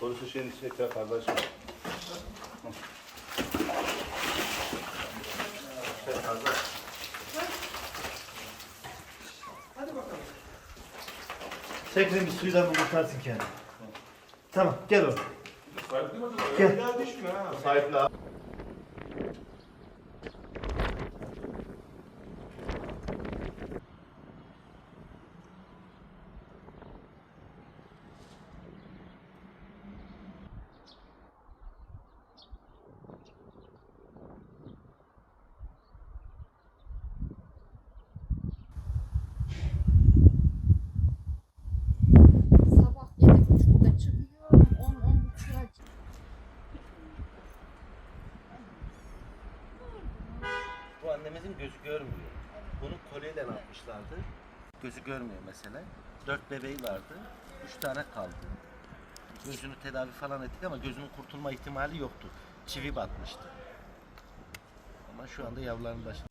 Polisi şeyin içine çek kardeşim. Çek kardeş. Çekrin bir suydan bir kurtarsın kendini. Tamam gel oğlum. Gel. Sahipli abi. Annemizin gözü görmüyor. Bunu kolyeyle atmışlardı. Gözü görmüyor mesela. Dört bebeği vardı. Üç tane kaldı. Gözünü tedavi falan ettik ama gözünün kurtulma ihtimali yoktu. Çivi batmıştı. Ama şu anda yavruların başında.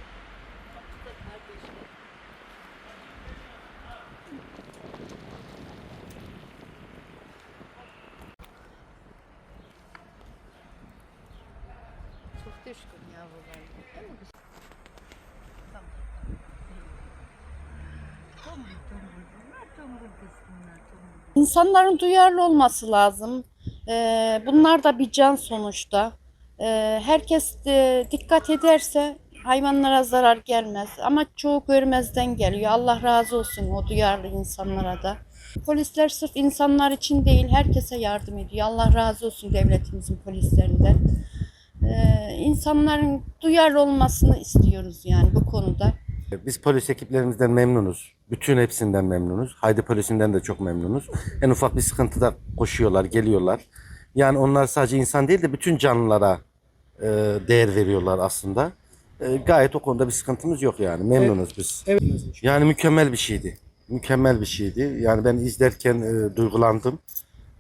çok düşkün yavrular. Değil mi? İnsanların duyarlı olması lazım. Ee, bunlar da bir can sonuçta. Ee, herkes de dikkat ederse hayvanlara zarar gelmez. Ama çoğu görmezden geliyor. Allah razı olsun o duyarlı insanlara da. Polisler sırf insanlar için değil herkese yardım ediyor. Allah razı olsun devletimizin polislerinden. Ee, insanların duyarlı olmasını istiyoruz yani bu konuda. Biz polis ekiplerimizden memnunuz. Bütün hepsinden memnunuz. Haydi polisinden de çok memnunuz. En ufak bir sıkıntıda koşuyorlar, geliyorlar. Yani onlar sadece insan değil de bütün canlılara e, değer veriyorlar aslında. E, gayet o konuda bir sıkıntımız yok yani. Memnunuz biz. Yani mükemmel bir şeydi. Mükemmel bir şeydi. Yani ben izlerken e, duygulandım.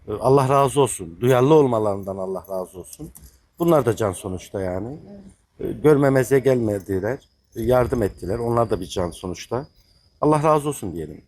E, Allah razı olsun. Duyarlı olmalarından Allah razı olsun. Bunlar da can sonuçta yani. E, görmemeze gelmediler. Yardım ettiler. Onlar da bir can sonuçta. Allah razı olsun diyelim.